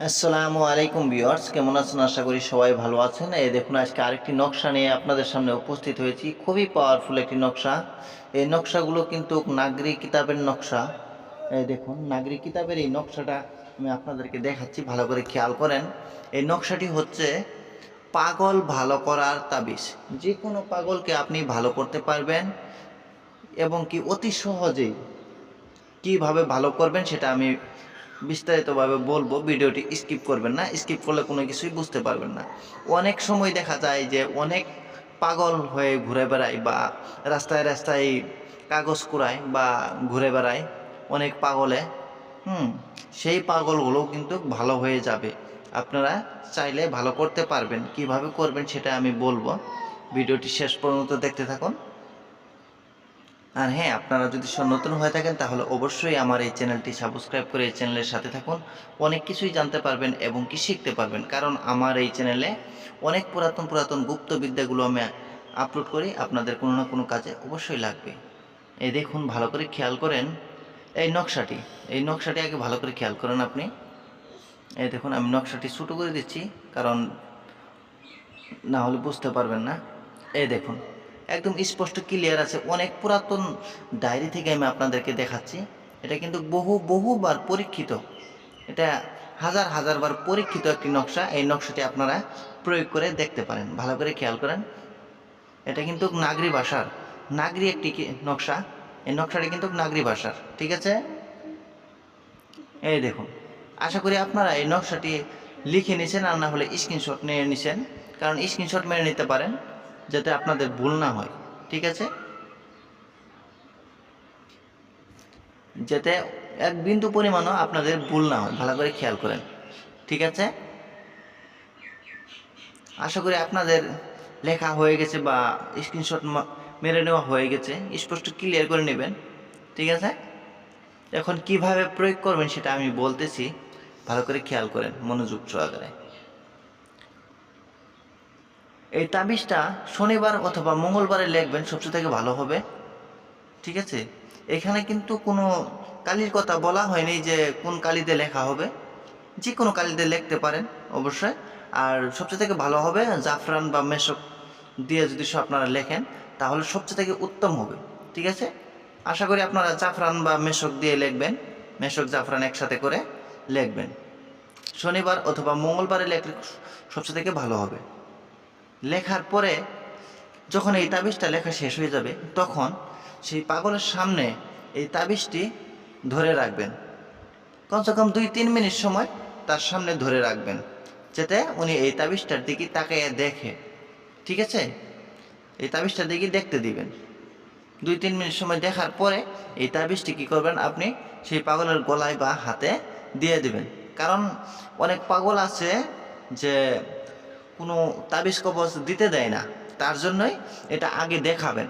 আসসালামু আলাইকুম ভিউয়ার্স, কেমন আছেন? আশা করি সবাই ভালো আছেন। এই দেখুন, আজকে আরেকটি নকশা নিয়ে আপনাদের সামনে উপস্থিত হয়েছি। খুবই পাওয়ারফুল একটি নকশা। এই নকশাগুলো কিন্তু নাগরি কিতাবের নকশা। এই দেখুন, নাগরি কিতাবের এই নকশাটা আমি আপনাদেরকে দেখাচ্ছি, ভালো করে খেয়াল করেন। এই নকশাটি হচ্ছে পাগল ভালো করার তাবিজ। যে কোনো পাগলকে আপনি ভালো করতে পারবেন এবং কি অতি সহজেই কীভাবে ভালো করবেন সেটা আমি বিস্তারিতভাবে বলব, ভিডিওটি স্কিপ করবেন না স্কিপ করলে কোনো কিছুই বুঝতে পারবেন না। অনেক সময় দেখা যায় যে অনেক পাগল হয়ে ঘুরে বেড়ায় বা রাস্তায় রাস্তায় কাগজ কুড়ায় বা ঘুরে বেড়ায় অনেক পাগলে, হুম, সেই পাগলগুলো কিন্তু ভালো হয়ে যাবে। আপনারা চাইলে ভালো করতে পারবেন। কীভাবে করবেন সেটা আমি বলব। ভিডিওটি শেষ পর্যন্ত দেখতে থাকুন। আর হ্যাঁ আপনারা যদি নতুন হয়ে থাকেন, তাহলে অবশ্যই আমার এই চ্যানেলটি সাবস্ক্রাইব করে এই চ্যানেলের সাথে থাকুন। অনেক কিছুই জানতে পারবেন এবং কি শিখতে পারবেন। কারণ আমার এই চ্যানেলে অনেক পুরাতন পুরাতন গুপ্ত বিদ্যাগুলো আমি আপলোড করি। আপনাদের কোনো না কোনো কাজে অবশ্যই লাগবে। এই দেখুন, ভালো করে খেয়াল করেন। এই নকশাটি এই নকশাটি আগে ভালো করে খেয়াল করেন আপনি। এই দেখুন, আমি নকশাটি ছোটো করে দিচ্ছি, কারণ না হলে বুঝতে পারবেন না। এই দেখুন একদম স্পষ্ট ক্লিয়ার আছে। অনেক পুরাতন ডায়েরি থেকে আমি আপনাদেরকে দেখাচ্ছি। এটা কিন্তু বহু, বহুবার পরীক্ষিত। এটা হাজার হাজার বার পরীক্ষিত একটি নকশা। এই নকশাটি আপনারা প্রয়োগ করে দেখতে পারেন। ভালো করে খেয়াল করেন। এটা কিন্তু নাগরি ভাষার। নাগরি একটি নকশা। এই নকশাটি কিন্তু নাগরি ভাষার। ঠিক আছে? এই দেখুন। আশা করি আপনারা এই নকশাটি লিখে নিছেন আর না হলে স্ক্রিনশট নিয়ে নিছেন। কারণ স্ক্রিনশট মেরে নিতে পারেন। যাতে আপনাদের ভুল না হয়, ঠিক আছে? যাতে এক বিন্দু পরিমাণও আপনাদের ভুল না হয়, ভালো করে খেয়াল করেন, ঠিক আছে? আশা করি আপনাদের লেখা হয়ে গেছে বা স্ক্রিনশট মেরে নেওয়া হয়ে গেছে, স্পষ্ট ক্লিয়ার করে নেবেন, ঠিক আছে? এখন কীভাবে প্রয়োগ করবেন সেটা আমি বলতেছি, ভালো করে খেয়াল করেন, মনোযোগ সহকারে। এই তাবিজটা শনিবার অথবা মঙ্গলবারে লিখবেন, সবচেয়ে থেকে ভালো হবে। ঠিক আছে? এখানে কিন্তু কোনো কালির কথা বলা হয়নি যে কোন কালিতে লেখা হবে। যে কোনো কালিতে লিখতে পারেন, অবশ্যই। আর সবচেয়ে থেকে ভালো হবে জাফরান বা মেশক দিয়ে যদি সব আপনারা লেখেন, তাহলে সবচেয়ে থেকে উত্তম হবে। ঠিক আছে? আশা করি আপনারা জাফরান বা মেশক দিয়ে লিখবেন। মেশক, জাফরান একসাথে করে লিখবেন। শনিবার অথবা মঙ্গলবারে লেখলে সবচেয়ে থেকে ভালো হবে। লেখার পরে যখন এই তাবিজটা লেখা শেষ হয়ে যাবে, তখন সেই পাগলের সামনে এই তাবিজটি ধরে রাখবেন। কমসে কম দুই তিন মিনিট সময় তার সামনে ধরে রাখবেন, যাতে উনি এই তাবিজটার দিকে তাকাইয়ে দেখে। ঠিক আছে? এই তাবিজটার দিকে দেখতে দিবেন। দুই তিন মিনিট সময় দেখার পরে এই তাবিজটি কী করবেন আপনি? সেই পাগলের গলায় বা হাতে দিয়ে দিবেন। কারণ অনেক পাগল আছে যে কোনো তাবিজ কবচ দিতে দেয় না। তার জন্যই এটা আগে দেখাবেন।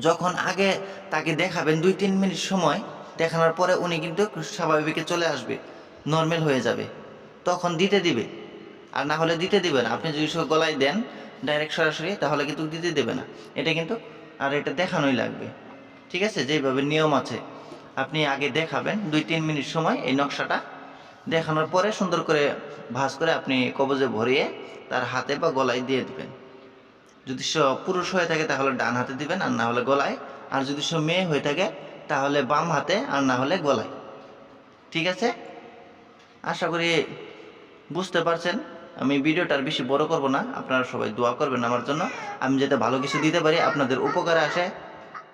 যখন আগে তাকে দেখাবেন দুই তিন মিনিট সময়, দেখানোর পরে উনি কিন্তু স্বাভাবিকে চলে আসবে, নর্মাল হয়ে যাবে। তখন দিতে দিবে। আর না হলে দিতে দিবে না। আপনি যদি গলায় দেন ডাইরেক্ট সরাসরি, তাহলে কিন্তু দিতে দেবে না। এটা কিন্তু আর এটা দেখানোই লাগবে। ঠিক আছে? যেভাবে নিয়ম আছে। আপনি আগে দেখাবেন দুই তিন মিনিট সময় এই নকশাটা দেখানোর পরে সুন্দর করে ভাঁজ করে আপনি কবজে ভরিয়ে তার হাতে বা গলায় দিয়ে দিবেন। যদি সে পুরুষ হয়ে থাকে তাহলে ডান হাতে দিবেন, আর না হলে গলায়। আর যদি সে মেয়ে হয়ে থাকে তাহলে বাম হাতে, আর না হলে গলায়। ঠিক আছে? আশা করি বুঝতে পারছেন। আমি ভিডিওটা আর বেশি বড় করব না। আপনারা সবাই দোয়া করবেন আমার জন্য। আমি যাতে ভালো কিছু দিতে পারি, আপনাদের উপকারে আসে।